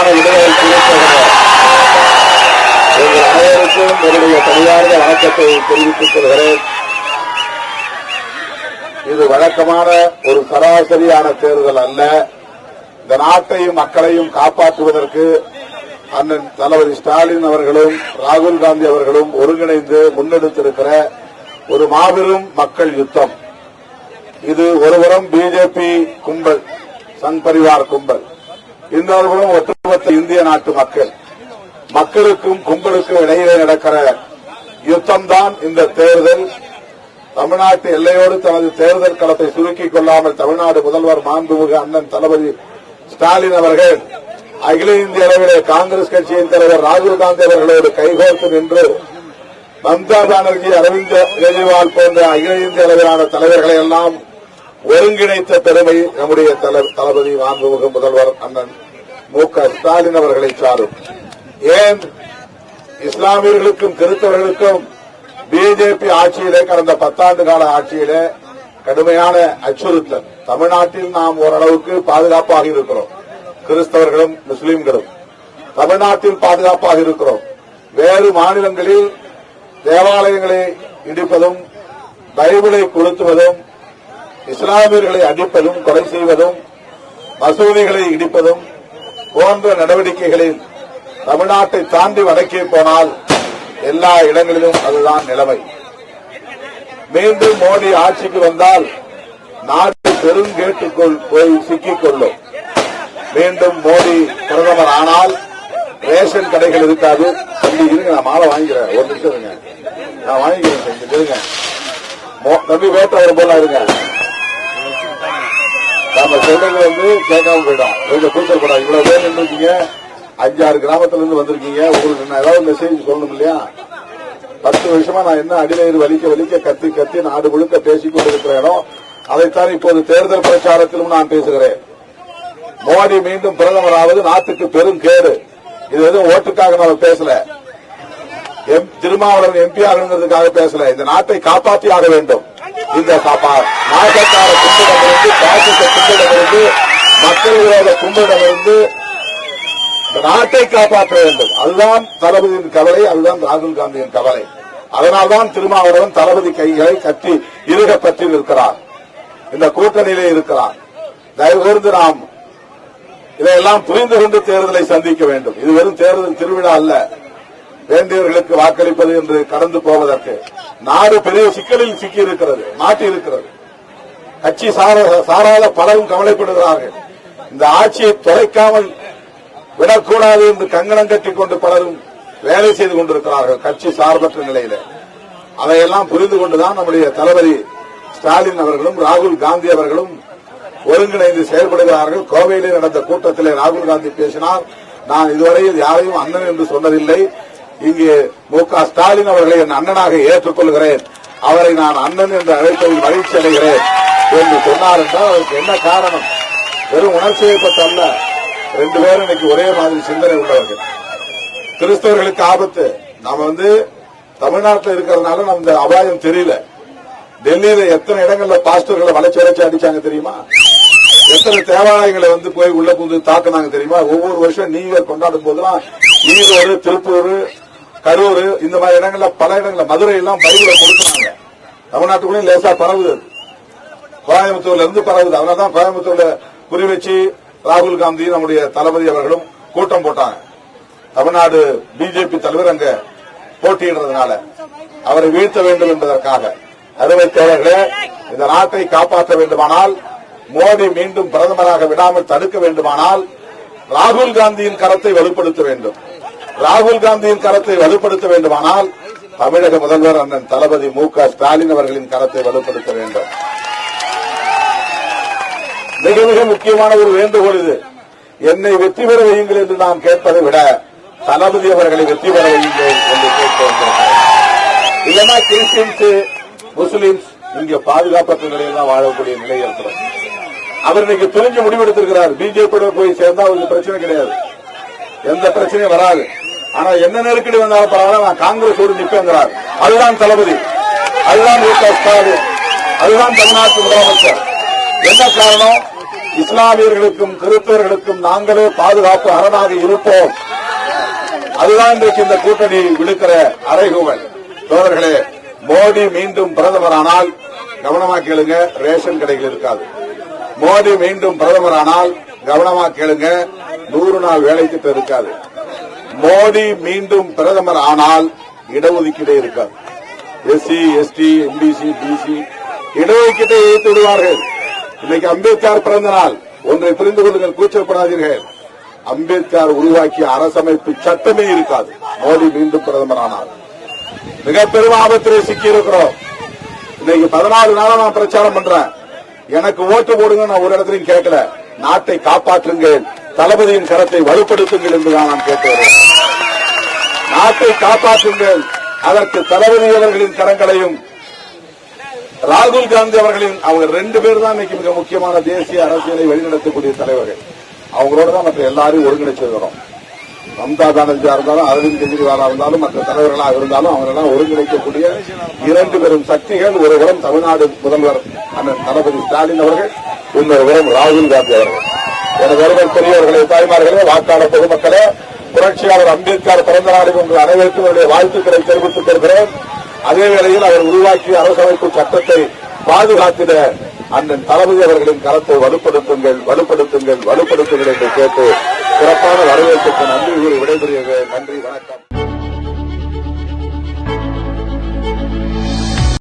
சிறப்பான விடுதலை குறித்தவர்கள் எங்கள் அனைவருக்கும் என்னுடைய பணியார்ந்த வணக்கத்தை தெரிவித்துக் கொள்கிறேன். இது வழக்கமான ஒரு சராசரியான தேர்தல் அல்ல. இந்த நாட்டையும் மக்களையும் காப்பாற்றுவதற்கு அண்ணன் தளபதி ஸ்டாலின் அவர்களும் ராகுல் காந்தி அவர்களும் ஒருங்கிணைந்து முன்னெடுத்திருக்கிற ஒரு மாபெரும் மக்கள் யுத்தம். இது ஒருபுறம் பிஜேபி கும்பல் சங் பரிவார் கும்பல். இன்னொருபுறம் ஒட்டுமொத்த இந்திய நாட்டு மக்கள் மக்களுக்கும் கும்பலுக்கும் இடையிலே நடக்கிற யுத்தம்தான் இந்த தேர்தல். தமிழ்நாட்டு எல்லையோடு தனது தேர்தல் களத்தை சுருக்கிக் கொள்ளாமல் தமிழ்நாடு முதல்வர் மாண்புமிகு அண்ணன் தளபதி ஸ்டாலின் அவர்கள் அகில இந்திய அளவிலே காங்கிரஸ் கட்சியின் தலைவர் ராகுல் காந்தி அவர்களோடு கைகோர்த்து நின்று மம்தா பானர்ஜி அரவிந்த் கெஜ்ரிவால் போன்ற அகில இந்திய அளவிலான தலைவர்களை எல்லாம் ஒருங்கிணைத்த பெருமை நம்முடைய தளபதி மாண்புமிகு முதல்வர் அண்ணன் மு க ஸ்டாலின் அவர்களை சாரும். ஏன் இஸ்லாமியர்களுக்கும் கிறிஸ்தவர்களுக்கும் பிஜேபி ஆட்சியிலே கடந்த பத்தாண்டு கால ஆட்சியிலே கடுமையான அச்சுறுத்தல். தமிழ்நாட்டில் நாம் ஓரளவுக்கு பாதுகாப்பாக இருக்கிறோம். கிறிஸ்தவர்களும் முஸ்லீம்களும். தமிழ்நாட்டில் பாதுகாப்பாக இருக்கிறோம். வேறு மாநிலங்களில் தேவாலயங்களை இடிப்பதும் பைபிளை கொளுத்துவதும் இஸ்லாமியர்களை அடிப்பதும் கொலை செய்வதும் மசூதிகளை இடிப்பதும் போன்ற நடவடிக்கைகளில் தமிழ்நாட்டை தாண்டி வடக்கே போனால் எல்லா இடங்களிலும் அதுதான் நிலைமை. மீண்டும் மோடி ஆட்சிக்கு வந்தால் நாடு பெருங்கேட்டுக்குள் போய் சிக்கிக் கொள்ளும் மீண்டும் மோடி பிரதமர் ஆனால் ரேஷன் கடைகள் இருக்காது. தம்பி இருங்க நான் மாலை வாங்கிக்கிறேன். ஒரு நிமிஷம் இருங்க. நான் வாங்கிக்கிறேன் தம்பி, இருங்க. மோ- தம்பி வேட்டை ஒரு போல இருங்க. நம்ம சொல்றது வந்து கேட்காம போயிடும். கொஞ்சம் கூச்சல் இவ்வளவு பேர் நின்றுருக்கீங்க அஞ்சாறு கிராமத்துல இருந்து வந்திருக்கீங்க. உங்களுக்கு நான் ஏதாவது மெசேஜ் சொல்லணும் இல்லையா? பத்து வருஷமா நான் என்ன அடிநயிறு வலிக்க வலிக்க கத்தி கத்தி நாடு முழுக்க பேசிக் கொண்டிருக்கிற இடம். அதைத்தான் இப்போது தேர்தல் பிரச்சாரத்திலும் நான் பேசுகிறேன். மோடி மீண்டும் பிரதமராவது நாட்டுக்கு பெரும் கேடு. இது எதுவும் ஓட்டுக்காக நம்ம பேசல. எம் திருமாவளவன் எம்பி ஆகணுங்கிறதுக்காக பேசல. இந்த நாட்டை காப்பாற்றி ஆக வேண்டும். இந்த காப்பா கும்பலிடமிருந்து பாசிச கும்பலிடமிருந்து மக்கள் விரோத கும்பலிடமிருந்து நாட்டை காப்பாற்ற வேண்டும். அதுதான் தளபதியின் கவலை அதுதான் ராகுல் காந்தியின் கவலை. அதனால்தான் திருமாவளவன் தளபதி கைகளை கட்டி இருக பற்றி இருக்கிறார். இந்த கூட்டணியிலே இருக்கிறார். தயவு நாம் இதையெல்லாம் புரிந்து கொண்டு தேர்தலை சந்திக்க வேண்டும். இது வெறும் தேர்தல் திருவிழா அல்ல. வேண்டியவர்களுக்கு வாக்களிப்பது என்று கடந்து போவதற்கு. நாடு பெரிய சிக்கலில் சிக்கி இருக்கிறது மாட்டி இருக்கிறது கட்சி சாராத பலரும் கவலைப்படுகிறார்கள். இந்த ஆட்சியை தொலைக்காமல் விடக்கூடாது என்று கங்கணம் கட்டிக் கொண்டு பலரும் வேலை செய்து கொண்டிருக்கிறார்கள் கட்சி சார்பற்ற நிலையில. அதையெல்லாம் புரிந்து கொண்டுதான் நம்முடைய தளபதி ஸ்டாலின் அவர்களும் ராகுல் காந்தி அவர்களும் ஒருங்கிணைந்து செயல்படுகிறார்கள். கோவையிலே நடந்த கூட்டத்திலே ராகுல் காந்தி பேசினார். நான் இதுவரையில் யாரையும் அண்ணன் என்று சொன்னதில்லை. இங்கே மு க ஸ்டாலின் அவர்களை என் அண்ணனாக ஏற்றுக்கொள்கிறேன். அவரை நான் அண்ணன் என்று அழைப்பதில் மகிழ்ச்சி அடைகிறேன் என்று சொன்னார் என்றால் அதற்கு என்ன காரணம்? வெறும் உணர்ச்சி வயப்பட்ட அல்ல. ரெண்டு பேரும் இன்னைக்கு ஒரே மாதிரி சிந்தனை உள்ளவர்கள். கிறிஸ்தவர்களுக்கு ஆபத்து. நாம வந்து தமிழ்நாட்டில் இருக்கிறதுனால நம்ம இந்த அபாயம் தெரியல. டெல்லியில எத்தனை இடங்கள்ல பாஸ்டர்களை வளைச்சு வளைச்சு அடிச்சாங்க தெரியுமா? எத்தனை தேவாலயங்களை வந்து போய் உள்ள புகுந்து தாக்குனாங்க தெரியுமா? ஒவ்வொரு வருஷம் நியூ இயர் கொண்டாடும் போதெல்லாம் ஈரோடு திருப்பூர் கரூர் இந்த மாதிரி இடங்கள்ல பல இடங்கள்ல மதுரை எல்லாம் பைபிளை கொடுக்குறாங்க. தமிழ்நாட்டுக்குள்ளேயும் லேசா பரவுது. கோயம்புத்தூர்ல இருந்து பரவுது. அதனாலதான் கோயம்புத்தூர்ல குறி வச்சு ராகுல் காந்தி நம்முடைய தளபதி அவர்களும் கூட்டம் போட்டாங்க. தமிழ்நாடு பிஜேபி தலைவர் அங்க போட்டியிடுறதுனால அவரை வீழ்த்த வேண்டும் என்பதற்காக. அறுவை தோழர்களே இந்த நாட்டை காப்பாற்ற வேண்டுமானால் மோடி மீண்டும் பிரதமராக விடாமல் தடுக்க வேண்டுமானால் ராகுல் காந்தியின் கரத்தை வலுப்படுத்த வேண்டும். ராகுல் காந்தியின் கரத்தை வலுப்படுத்த வேண்டுமானால் தமிழக முதல்வர் அண்ணன் தளபதி மு க ஸ்டாலின் அவர்களின் கரத்தை வலுப்படுத்த வேண்டும். மிக மிக முக்கியமான ஒரு வேண்டுகோள் இது. என்னை வெற்றி பெற வையுங்கள் என்று நாம் கேட்பதை விட தளபதி அவர்களை வெற்றி பெற வையுங்கள் என்று கேட்டு வந்திருக்கிறேன் இல்லைன்னா கிறிஸ்டின்ஸ் முஸ்லிம்ஸ் இங்க பாதுகாப்பற்ற நிலையில் தான் வாழக்கூடிய நிலை இருக்கிறோம் அவர் இன்னைக்கு துணிஞ்சு முடிவெடுத்திருக்கிறார். பிஜேபியோட போய் சேர்ந்தா அவருக்கு பிரச்சனை கிடையாது. எந்த பிரச்சனையும் வராது. ஆனா என்ன நெருக்கடி வந்தாலும் பரவாயில்ல நான் காங்கிரஸோடு நிற்பேங்கிறார் அதுதான் தளபதி. அதுதான் மு க ஸ்டாலின். அதுதான் தமிழ்நாட்டு முதலமைச்சர். என்ன காரணம்? இஸ்லாமியர்களுக்கும் கிறிஸ்தவர்களுக்கும் நாங்களே பாதுகாப்பு அரணாக இருப்போம். அதுதான் இன்றைக்கு இந்த கூட்டணி விடுக்கிற அறைகூவல். தோழர்களே மோடி மீண்டும் பிரதமரானால் கவனமா கேளுங்க ரேஷன் கடைகள் இருக்காது. மோடி மீண்டும் பிரதமரானால் கவனமா கேளுங்க நூறு நாள் வேலைக்கு இருக்காது. மோடி மீண்டும் பிரதமர் ஆனால் இடஒதுக்கீடே இருக்காது எஸ்சி எஸ்டி எம்பிசி பிசி இடஒதுக்கீட்டை எதிர்த்து விடுவார்கள். இன்னைக்கு அம்பேத்கர் பிறந்த நாள். ஒன்றை புரிந்து கொள்ளுங்கள் கூச்சப்படாதீர்கள். அம்பேத்கர் உருவாக்கிய அரசமைப்பு சட்டமே இருக்காது. மோடி மீண்டும் பிரதமர் ஆனார் மிக பெரும் ஆபத்திலே சிக்கியிருக்கிறோம். இன்னைக்கு பதினாலு நாளா நான் பிரச்சாரம் பண்றேன். எனக்கு ஓட்டு போடுங்க நான் ஒரு இடத்துலையும் கேட்கல. நாட்டை காப்பாற்றுங்கள். தளபதியின் கரத்தை வலுப்படுத்துங்கள் என்றுதான் நான் கேட்டு வருகிறேன். நாட்டை காப்பாற்றுங்கள். அதற்கு தளபதி அவர்களின் கரங்களையும் ராகுல் காந்தி அவர்களின் அவங்க ரெண்டு பேர் தான் இன்னைக்கு மிக முக்கியமான தேசிய அரசியலை வழிநடத்தக்கூடிய தலைவர்கள். அவங்களோட தான் மற்ற எல்லாரையும் ஒருங்கிணைச்சிருக்கிறோம் மம்தா பானர்ஜியா இருந்தாலும் அரவிந்த் கெஜ்ரிவாலா இருந்தாலும் மற்ற தலைவர்களாக இருந்தாலும் அவங்களெல்லாம் ஒருங்கிணைக்கக்கூடிய இரண்டு பெரும் சக்திகள். ஒரு உரம் தமிழ்நாடு முதல்வர் அண்ணன் தளபதி ஸ்டாலின் அவர்கள் இன்னொரு புறம் ராகுல் காந்தி அவர்கள். எனது ஒருவர் பெரியவர்களே தாய்மார்களே வாக்காள பொதுமக்களே புரட்சியாளர் அம்பேத்கர் பிறந்த நாளில் உங்கள் அனைவருக்கும் என்னுடைய வாழ்த்துக்களை தெரிவித்துக் கொள்கிறேன். அதே வேளையில் அவர் உருவாக்கிய அரசமைப்பு சட்டத்தை பாதுகாத்திட அண்ணன் தளபதி அவர்களின் கரத்தை வலுப்படுத்துங்கள் வலுப்படுத்துங்கள் வலுப்படுத்துங்கள் என்று கேட்டு சிறப்பான வரவேற்புக்கு நன்றி விடைபெறுகிறேன். நன்றி வணக்கம்.